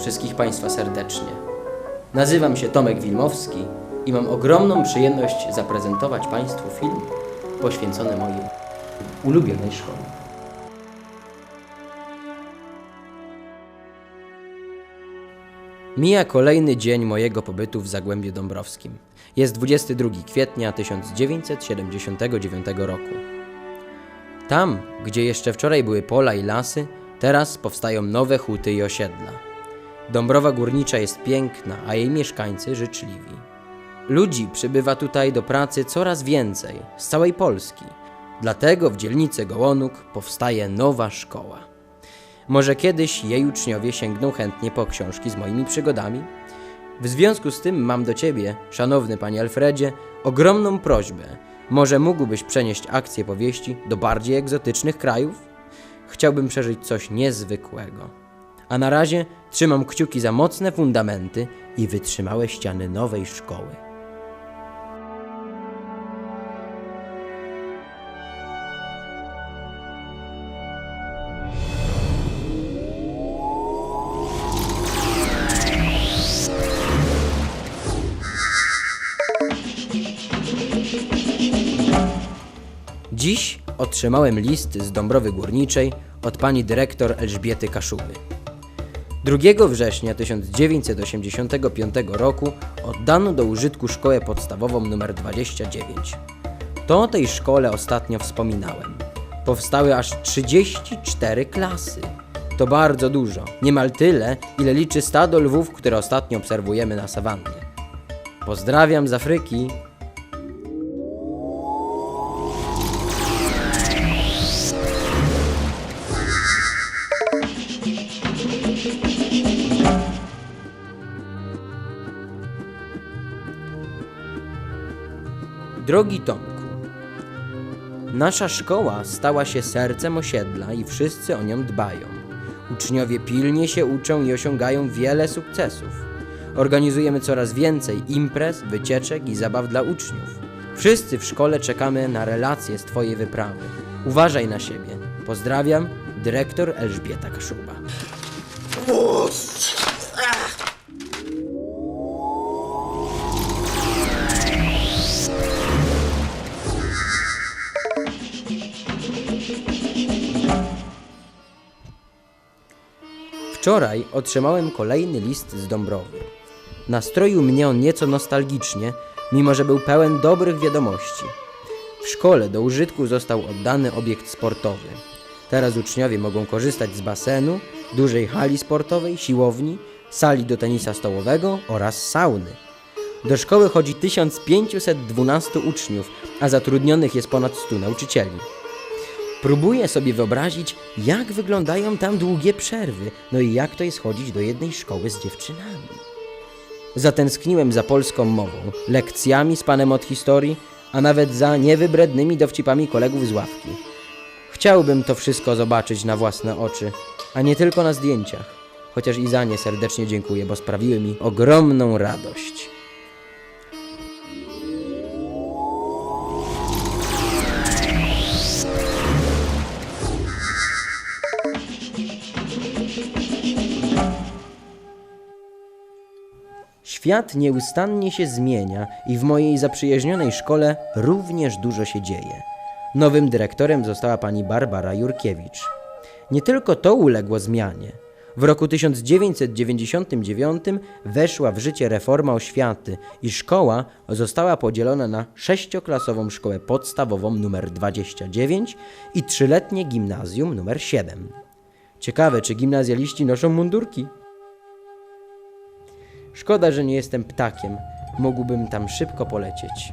wszystkich Państwa serdecznie. Nazywam się Tomek Wilmowski i mam ogromną przyjemność zaprezentować Państwu film poświęcony mojej ulubionej szkole. Mija kolejny dzień mojego pobytu w Zagłębiu Dąbrowskim. Jest 22 kwietnia 1979 roku. Tam, gdzie jeszcze wczoraj były pola i lasy, teraz powstają nowe huty i osiedla. Dąbrowa Górnicza jest piękna, a jej mieszkańcy życzliwi. Ludzi przybywa tutaj do pracy coraz więcej, z całej Polski. Dlatego w dzielnicy Gołonuk powstaje nowa szkoła. Może kiedyś jej uczniowie sięgną chętnie po książki z moimi przygodami? W związku z tym mam do Ciebie, szanowny Panie Alfredzie, ogromną prośbę. Może mógłbyś przenieść akcję powieści do bardziej egzotycznych krajów? Chciałbym przeżyć coś niezwykłego. A na razie trzymam kciuki za mocne fundamenty i wytrzymałe ściany nowej szkoły. Dziś otrzymałem list z Dąbrowy Górniczej od pani dyrektor Elżbiety Kaszuby. 2 września 1985 roku oddano do użytku szkołę podstawową nr 29. To o tej szkole ostatnio wspominałem. Powstały aż 34 klasy. To bardzo dużo, niemal tyle, ile liczy stado lwów, które ostatnio obserwujemy na sawannie. Pozdrawiam z Afryki, Drogi Tomku, nasza szkoła stała się sercem osiedla i wszyscy o nią dbają. Uczniowie pilnie się uczą i osiągają wiele sukcesów. Organizujemy coraz więcej imprez, wycieczek i zabaw dla uczniów. Wszyscy w szkole czekamy na relacje z Twojej wyprawy. Uważaj na siebie. Pozdrawiam, dyrektor Elżbieta Kaszuba. Wczoraj otrzymałem kolejny list z Dąbrowy. Nastroił mnie on nieco nostalgicznie, mimo że był pełen dobrych wiadomości. W szkole do użytku został oddany obiekt sportowy. Teraz uczniowie mogą korzystać z basenu, dużej hali sportowej, siłowni, sali do tenisa stołowego oraz sauny. Do szkoły chodzi 1512 uczniów, a zatrudnionych jest ponad 100 nauczycieli. Próbuję sobie wyobrazić, jak wyglądają tam długie przerwy, no i jak to jest chodzić do jednej szkoły z dziewczynami. Zatęskniłem za polską mową, lekcjami z panem od historii, a nawet za niewybrednymi dowcipami kolegów z ławki. Chciałbym to wszystko zobaczyć na własne oczy, a nie tylko na zdjęciach. Chociaż i za nie serdecznie dziękuję, bo sprawiły mi ogromną radość. Świat nieustannie się zmienia i w mojej zaprzyjaźnionej szkole również dużo się dzieje. Nowym dyrektorem została pani Barbara Jurkiewicz. Nie tylko to uległo zmianie. W roku 1999 weszła w życie reforma oświaty i szkoła została podzielona na sześcioklasową szkołę podstawową nr 29 i trzyletnie gimnazjum nr 7. Ciekawe, czy gimnazjaliści noszą mundurki? Szkoda, że nie jestem ptakiem. Mógłbym tam szybko polecieć.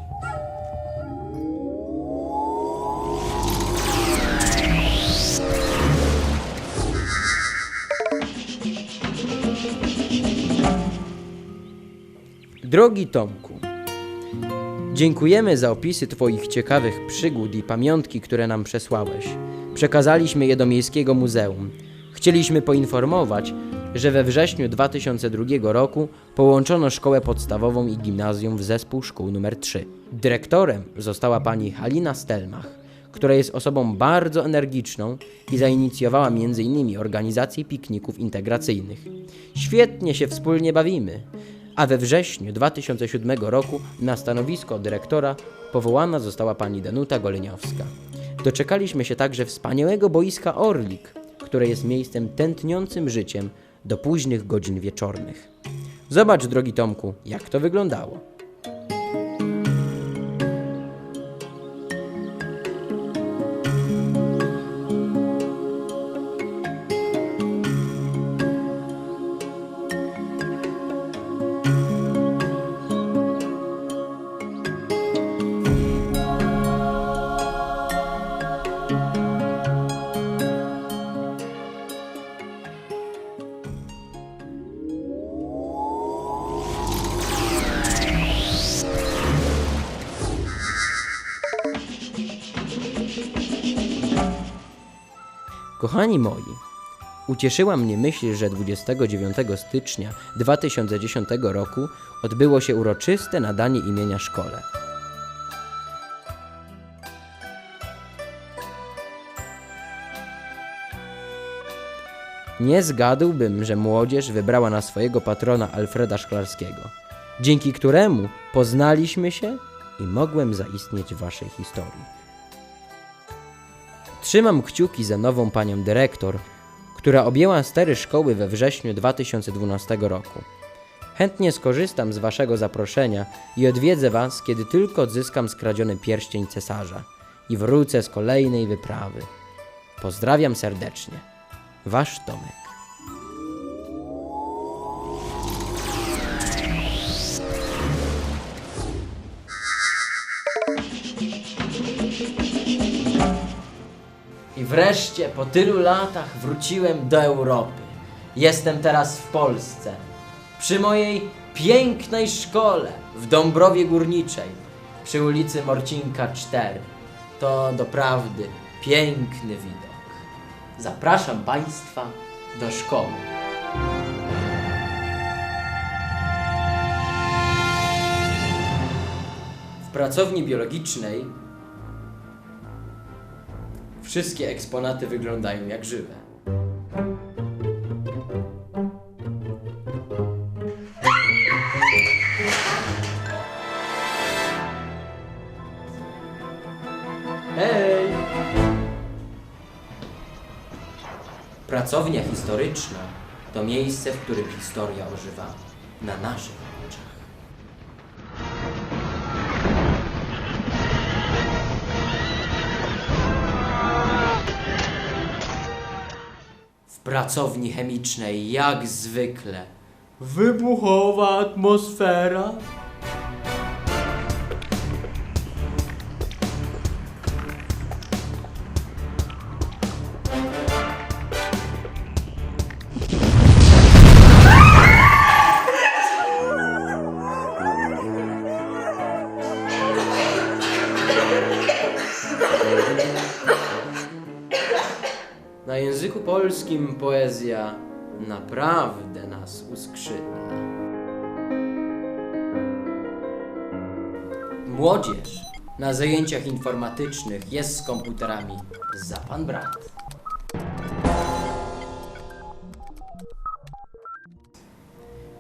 Drogi Tomku, dziękujemy za opisy Twoich ciekawych przygód i pamiątki, które nam przesłałeś. Przekazaliśmy je do Miejskiego Muzeum. Chcieliśmy poinformować, że we wrześniu 2002 roku połączono szkołę podstawową i gimnazjum w zespół szkół nr 3. Dyrektorem została pani Halina Stelmach, która jest osobą bardzo energiczną i zainicjowała m.in. organizację pikników integracyjnych. Świetnie się wspólnie bawimy. A we wrześniu 2007 roku na stanowisko dyrektora powołana została pani Danuta Goleniowska. Doczekaliśmy się także wspaniałego boiska Orlik, które jest miejscem tętniącym życiem do późnych godzin wieczornych. Zobacz, drogi Tomku, jak to wyglądało. Kochani moi, ucieszyła mnie myśl, że 29 stycznia 2010 roku odbyło się uroczyste nadanie imienia szkole. Nie zgadłbym, że młodzież wybrała na swojego patrona Alfreda Szklarskiego, dzięki któremu poznaliśmy się i mogłem zaistnieć w waszej historii. Trzymam kciuki za nową panią dyrektor, która objęła stery szkoły we wrześniu 2012 roku. Chętnie skorzystam z waszego zaproszenia i odwiedzę was, kiedy tylko odzyskam skradziony pierścień cesarza i wrócę z kolejnej wyprawy. Pozdrawiam serdecznie. Wasz Tomek. Wreszcie po tylu latach wróciłem do Europy. Jestem teraz w Polsce. Przy mojej pięknej szkole w Dąbrowie Górniczej, przy ulicy Morcinka 4. To doprawdy piękny widok. Zapraszam Państwa do szkoły. W pracowni biologicznej Wszystkie eksponaty wyglądają jak żywe. Hej! Pracownia historyczna to miejsce, w którym historia ożywa na naszych pracowni chemicznej, jak zwykle, wybuchowa atmosfera. Na języku polskim poezja naprawdę nas uskrzydla. Młodzież na zajęciach informatycznych jest z komputerami za pan brat.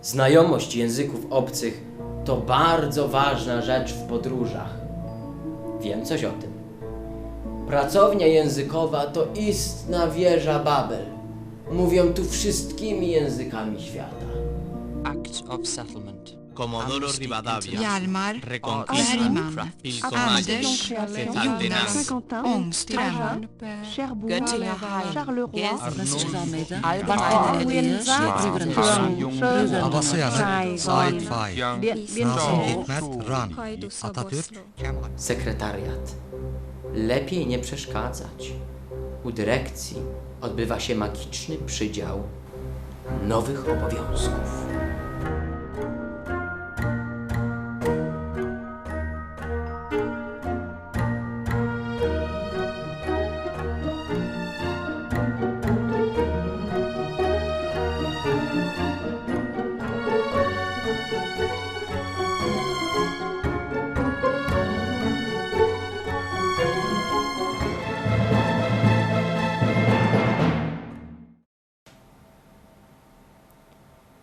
Znajomość języków obcych to bardzo ważna rzecz w podróżach. Wiem coś o tym. Pracownia językowa to istna wieża Babel. Mówią tu wszystkimi językami świata. Act of Settlement. Comodoro Rivadavia. Hjalmar Reconquista. Cetaltenaz. Jonas Ångström, Ah, Albert Elias, Saigon, Sci-fi. Bien- Nazım Hikmet Ran. Atatürk. Sekretariat. Lepiej nie przeszkadzać. U dyrekcji odbywa się magiczny przydział nowych obowiązków.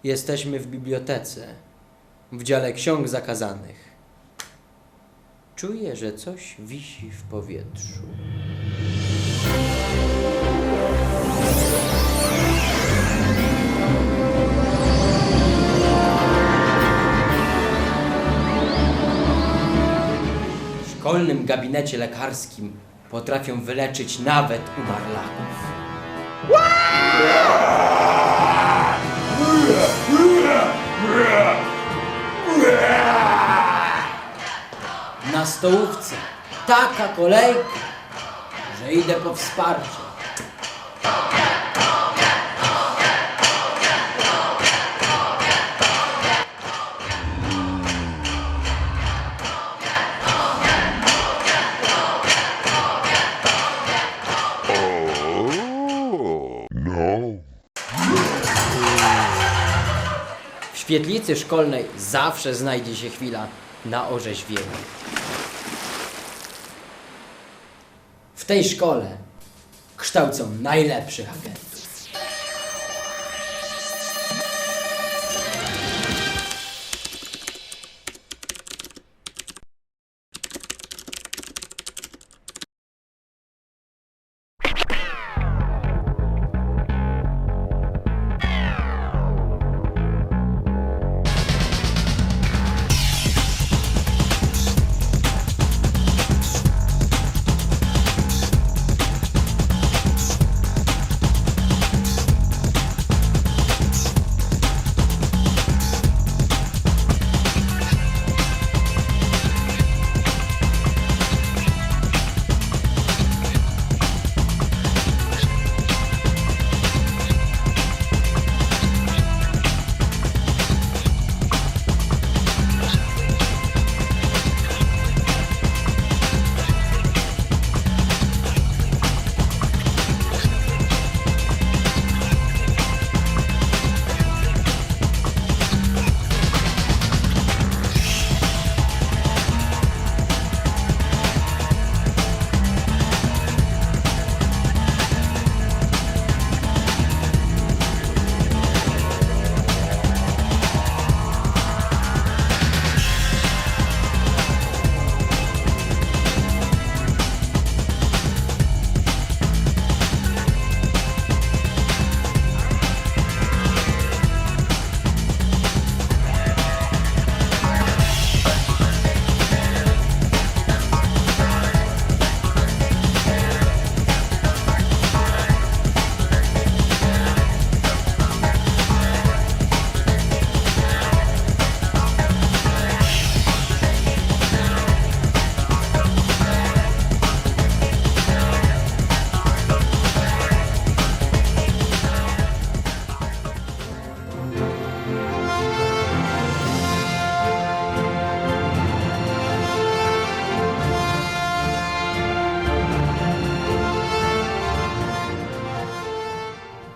Jesteśmy w bibliotece, w dziale ksiąg zakazanych. Czuję, że coś wisi w powietrzu. W szkolnym gabinecie lekarskim potrafią wyleczyć nawet umarlaków. Stołówce taka kolejka, że idę po wsparcie. W świetlicy szkolnej zawsze znajdzie się chwila na orzeźwienie. W tej szkole kształcą najlepszych agentów.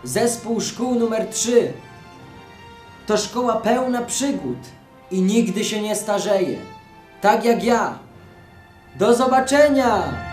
Zespół szkół numer 3 to szkoła pełna przygód i nigdy się nie starzeje. Tak jak ja. Do zobaczenia!